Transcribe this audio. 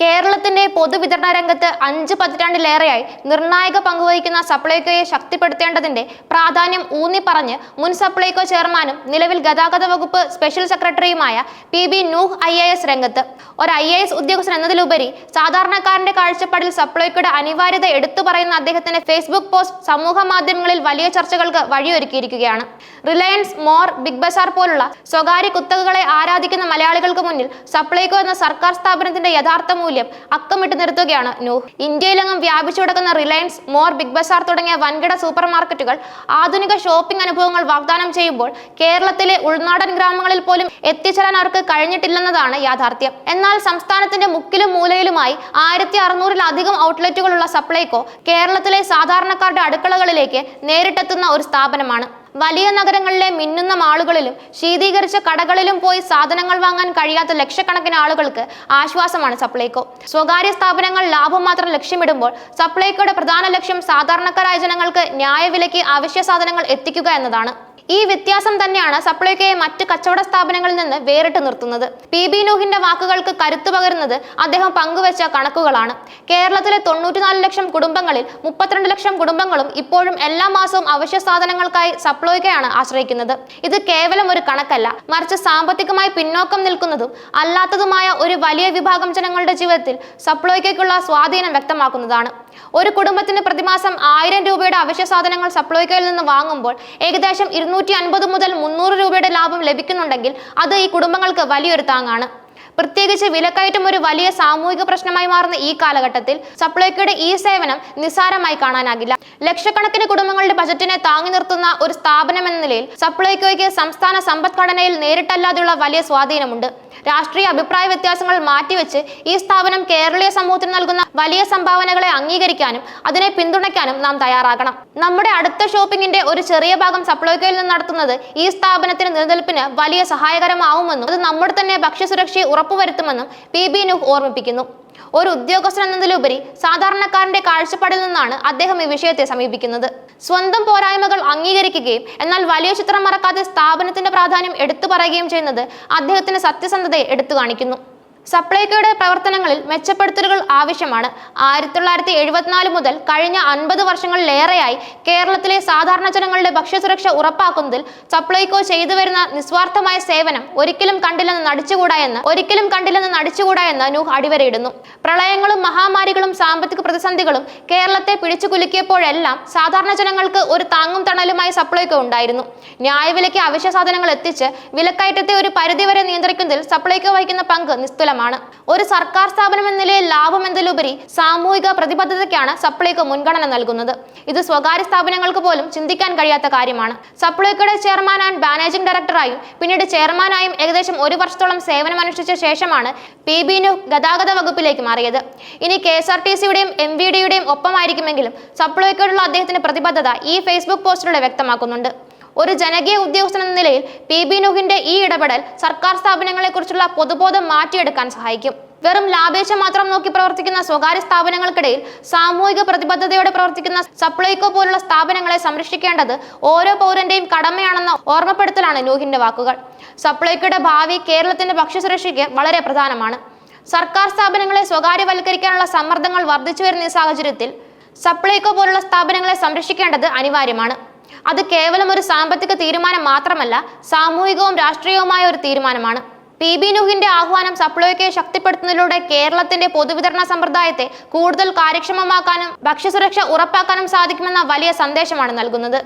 കേരളത്തിന്റെ പൊതുവിതരണ രംഗത്ത് അഞ്ച് പതിറ്റാണ്ടിലേറെയായി നിർണായക പങ്കുവഹിക്കുന്ന സപ്ലൈകോയെ ശക്തിപ്പെടുത്തേണ്ടതിന്റെ പ്രാധാന്യം ഊന്നി പറഞ്ഞ് മുൻ സപ്ലൈകോ ചെയർമാനും നിലവിൽ ഗതാഗത വകുപ്പ് സ്പെഷ്യൽ സെക്രട്ടറിയുമായ P B Nooh I A S രംഗത്ത്. ഒരു ഐ എ എസ് ഉദ്യോഗസ്ഥൻ എന്നതിലുപരി സാധാരണക്കാരന്റെ കാഴ്ചപ്പാടിൽ സപ്ലൈകോയുടെ അനിവാര്യത എടുത്തു പറയുന്ന അദ്ദേഹത്തിന്റെ ഫേസ്ബുക്ക് പോസ്റ്റ് സമൂഹ മാധ്യമങ്ങളിൽ വലിയ ചർച്ചകൾക്ക് വഴിയൊരുക്കിയിരിക്കുകയാണ്. റിലയൻസ് മോർ ബിഗ് ബസാർ പോലുള്ള സ്വകാര്യ കുത്തകകളെ ആരാധിക്കുന്ന മലയാളികൾക്ക് മുന്നിൽ സപ്ലൈകോ എന്ന സർക്കാർ സ്ഥാപനത്തിന്റെ യഥാർത്ഥ മൂല്യം അക്കമിട്ട് നിർത്തുകയാണ് നൂഹ്. ഇന്ത്യയിലെങ്ങും വ്യാപിച്ചു കിടക്കുന്ന റിലയൻസ് മോർ ബിഗ് ബസാർ തുടങ്ങിയ വൻകിട സൂപ്പർ മാർക്കറ്റുകൾ ആധുനിക ഷോപ്പിംഗ് അനുഭവങ്ങൾ വാഗ്ദാനം ചെയ്യുമ്പോൾ കേരളത്തിലെ ഉൾനാടൻ ഗ്രാമങ്ങളിൽ പോലും എത്തിച്ചേരാൻ അവർക്ക് കഴിഞ്ഞിട്ടില്ലെന്നതാണ് യാഥാർത്ഥ്യം. എന്നാൽ സംസ്ഥാനത്തിന്റെ മുക്കിലും മൂലയിലുമായി ആയിരത്തി അറുന്നൂറിലധികം ഔട്ട്ലെറ്റുകളുള്ള സപ്ലൈകോ കേരളത്തിലെ സാധാരണക്കാരുടെ അടുക്കളകളിലേക്ക് നേരിട്ടെത്തുന്ന ഒരു സ്ഥാപനമാണ്. വലിയ നഗരങ്ങളിലെ മിന്നുന്ന മാളുകളിലും ശീതീകരിച്ച കടകളിലും പോയി സാധനങ്ങൾ വാങ്ങാൻ കഴിയാത്ത ലക്ഷക്കണക്കിന് ആളുകൾക്ക് ആശ്വാസമാണ് സപ്ലൈകോ. സ്വകാര്യ സ്ഥാപനങ്ങൾ ലാഭം മാത്രം ലക്ഷ്യമിടുമ്പോൾ സപ്ലൈകോയുടെ പ്രധാന ലക്ഷ്യം സാധാരണക്കാരായ ജനങ്ങൾക്ക് ന്യായവിലയ്ക്ക് അവശ്യ സാധനങ്ങൾ എത്തിക്കുക എന്നതാണ്. ഈ വ്യത്യാസം തന്നെയാണ് സപ്ലൈകോയെ മറ്റ് കച്ചവട സ്ഥാപനങ്ങളിൽ നിന്ന് വേറിട്ട് നിർത്തുന്നത്. പി ബി നൂഹിന്റെ വാക്കുകൾക്ക് കരുത്തു പകരുന്നത് അദ്ദേഹം പങ്കുവച്ച കണക്കുകളാണ്. കേരളത്തിലെ തൊണ്ണൂറ്റിനാല് ലക്ഷം കുടുംബങ്ങളിൽ മുപ്പത്തിരണ്ട് ലക്ഷം കുടുംബങ്ങളും ഇപ്പോഴും എല്ലാ മാസവും അവശ്യ സാധനങ്ങൾക്കായി സപ്ലൈകോയാണ് ആശ്രയിക്കുന്നത്. ഇത് കേവലം ഒരു കണക്കല്ല. മറിച്ച് സാമ്പത്തികമായി പിന്നോക്കം നിൽക്കുന്നതും അല്ലാത്തതുമായ ഒരു വലിയ വിഭാഗം ജനങ്ങളുടെ ജീവിതത്തിൽ സപ്ലൈകോയ്ക്കുള്ള സ്വാധീനം വ്യക്തമാക്കുന്നതാണ്. ഒരു കുടുംബത്തിന് പ്രതിമാസം ആയിരം രൂപയുടെ അവശ്യ സാധനങ്ങൾ സപ്ലൈകോയിൽ നിന്ന് വാങ്ങുമ്പോൾ ഏകദേശം ഇരുന്നൂറ്റി അൻപത് മുതൽ മുന്നൂറ് രൂപയുടെ ലാഭം ലഭിക്കുന്നുണ്ടെങ്കിൽ അത് ഈ കുടുംബങ്ങൾക്ക് വലിയൊരു താങ്ങാണ്. പ്രത്യേകിച്ച് വിലക്കയറ്റം ഒരു വലിയ സാമൂഹിക പ്രശ്നമായി മാറുന്ന ഈ കാലഘട്ടത്തിൽ സപ്ലൈകോയുടെ ഈ സേവനം നിസ്സാരമായി കാണാനാകില്ല. ലക്ഷക്കണക്കിന് കുടുംബങ്ങളുടെ ബജറ്റിനെ താങ്ങി നിർത്തുന്ന ഒരു സ്ഥാപനം എന്ന നിലയിൽ സപ്ലൈകോയ്ക്ക് സംസ്ഥാന സമ്പദ്ഘടനയിൽ നേരിട്ടല്ലാതെയുള്ള വലിയ സ്വാധീനമുണ്ട്. രാഷ്ട്രീയ അഭിപ്രായ വ്യത്യാസങ്ങൾ മാറ്റിവെച്ച് ഈ സ്ഥാപനം കേരളീയ സമൂഹത്തിന് നൽകുന്ന വലിയ സംഭാവനകളെ അംഗീകരിക്കാനും അതിനെ പിന്തുണയ്ക്കാനും നാം തയ്യാറാകണം. നമ്മുടെ അടുത്ത ഷോപ്പിംഗിന്റെ ഒരു ചെറിയ ഭാഗം സപ്ലൈകോയിൽ നിന്ന് നടത്തുന്നത് ഈ സ്ഥാപനത്തിന് നിലനിൽപ്പിന് വലിയ സഹായകരമാവുമെന്നും അത് നമ്മുടെ തന്നെ ഭക്ഷ്യസുരക്ഷയെ ഉറപ്പുവരുത്തുമെന്നും പി ബി നൂഹ് ഓർമ്മിപ്പിക്കുന്നു. ഒരു ഉദ്യോഗസ്ഥൻ എന്നതിലുപരി സാധാരണക്കാരന്റെ കാഴ്ചപ്പാടിൽ നിന്നാണ് അദ്ദേഹം ഈ വിഷയത്തെ സമീപിക്കുന്നത്. സ്വന്തം പോരായ്മകൾ അംഗീകരിക്കുകയും എന്നാൽ വലിയ ചിത്രം മറക്കാതെ സ്ഥാപനത്തിന്റെ പ്രാധാന്യം എടുത്തു പറയുകയും ചെയ്യുന്നത് അദ്ദേഹത്തിന്റെ സത്യസന്ധതയെ എടുത്തു കാണിക്കുന്നു. സപ്ലൈകോയുടെ പ്രവർത്തനങ്ങളിൽ മെച്ചപ്പെടുത്തലുകൾ ആവശ്യമാണ്. ആയിരത്തി തൊള്ളായിരത്തി എഴുപത്തിനാല് മുതൽ കഴിഞ്ഞ അൻപത് വർഷങ്ങളിലേറെയായി കേരളത്തിലെ സാധാരണ ജനങ്ങളുടെ ഭക്ഷ്യസുരക്ഷ ഉറപ്പാക്കുന്നതിൽ സപ്ലൈകോ ചെയ്തു വരുന്ന നിസ്വാർത്ഥമായ സേവനം ഒരിക്കലും കണ്ടില്ലെന്ന് നടിച്ചുകൂടാ എന്ന് ഒരിക്കലും കണ്ടില്ലെന്ന് നടിച്ചുകൂടാ എന്ന് നൂഹ് അടിവരയിടുന്നു. പ്രളയങ്ങളും മഹാമാരികളും സാമ്പത്തിക പ്രതിസന്ധികളും കേരളത്തെ പിടിച്ചു കുലുക്കിയപ്പോഴെല്ലാം സാധാരണ ജനങ്ങൾക്ക് ഒരു താങ്ങും തണലുമായി സപ്ലൈകോ ഉണ്ടായിരുന്നു. ന്യായവിലയ്ക്ക് അവശ്യ സാധനങ്ങൾ എത്തിച്ച് വിലക്കയറ്റത്തെ ഒരു പരിധിവരെ നിയന്ത്രിക്കുന്നതിൽ സപ്ലൈകോ വഹിക്കുന്ന പങ്ക് നിസ്തുലമാണ്. ഒരു സർക്കാർ സ്ഥാപനം എന്ന നിലയിൽ ലാഭം എന്നതിലുപരി സാമൂഹിക പ്രതിബദ്ധതയ്ക്കാണ് സപ്ലൈകോ മുൻഗണന നൽകുന്നത്. ഇത് സ്വകാര്യ സ്ഥാപനങ്ങൾക്ക് പോലും ചിന്തിക്കാൻ കഴിയാത്ത കാര്യമാണ്. സപ്ലൈകോയുടെ ചെയർമാൻ ആൻഡ് മാനേജിംഗ് ഡയറക്ടറായും പിന്നീട് ചെയർമാനായും ഏകദേശം ഒരു വർഷത്തോളം സേവനമനുഷ്ഠിച്ച ശേഷമാണ് പി ബി നു ഗതാഗത വകുപ്പിലേക്ക് മാറിയത്. ഇനി കെ എസ് ആർ ടി സിയുടെയും എം വി ഡിയുടെയും ഒപ്പമായിരിക്കുമെങ്കിലും സപ്ലൈകോയുടെ അദ്ദേഹത്തിന്റെ പ്രതിബദ്ധത ഈ ഫേസ്ബുക്ക് പോസ്റ്റിലൂടെ വ്യക്തമാക്കുന്നുണ്ട്. ഒരു ജനകീയ ഉദ്യോഗസ്ഥൻ എന്ന നിലയിൽ പി ബി നുഹിന്റെ ഈ ഇടപെടൽ സർക്കാർ സ്ഥാപനങ്ങളെക്കുറിച്ചുള്ള പൊതുബോധം മാറ്റിയെടുക്കാൻ സഹായിക്കും. വെറും ലാഭേച്ഛ മാത്രം നോക്കി പ്രവർത്തിക്കുന്ന സ്വകാര്യ സ്ഥാപനങ്ങൾക്കിടയിൽ സാമൂഹിക പ്രതിബദ്ധതയോടെ പ്രവർത്തിക്കുന്ന സപ്ലൈകോ പോലുള്ള സ്ഥാപനങ്ങളെ സംരക്ഷിക്കേണ്ടത് ഓരോ പൗരന്റെയും കടമയാണെന്ന ഓർമ്മപ്പെടുത്തലാണ് നൂഹിന്റെ വാക്കുകൾ. സപ്ലൈകോയുടെ ഭാവി കേരളത്തിന്റെ ഭക്ഷ്യസുരക്ഷയ്ക്ക് വളരെ പ്രധാനമാണ്. സർക്കാർ സ്ഥാപനങ്ങളെ സ്വകാര്യവൽക്കരിക്കാനുള്ള സമ്മർദ്ദങ്ങൾ വർദ്ധിച്ചു വരുന്ന ഈ സാഹചര്യത്തിൽ സപ്ലൈകോ പോലുള്ള സ്ഥാപനങ്ങളെ സംരക്ഷിക്കേണ്ടത് അനിവാര്യമാണ്. അത് കേവലം ഒരു സാമ്പത്തിക തീരുമാനം മാത്രമല്ല സാമൂഹികവും രാഷ്ട്രീയവുമായ ഒരു തീരുമാനമാണ്. പി. ബി. നുഹിന്റെ ആഹ്വാനം സപ്ലൈകോയെ ശക്തിപ്പെടുത്തുന്നതിലൂടെ കേരളത്തിന്റെ പൊതുവിതരണ സമ്പ്രദായത്തെ കൂടുതൽ കാര്യക്ഷമമാക്കാനും ഭക്ഷ്യസുരക്ഷ ഉറപ്പാക്കാനും സാധിക്കുമെന്ന വലിയ സന്ദേശമാണ് നൽകുന്നത്.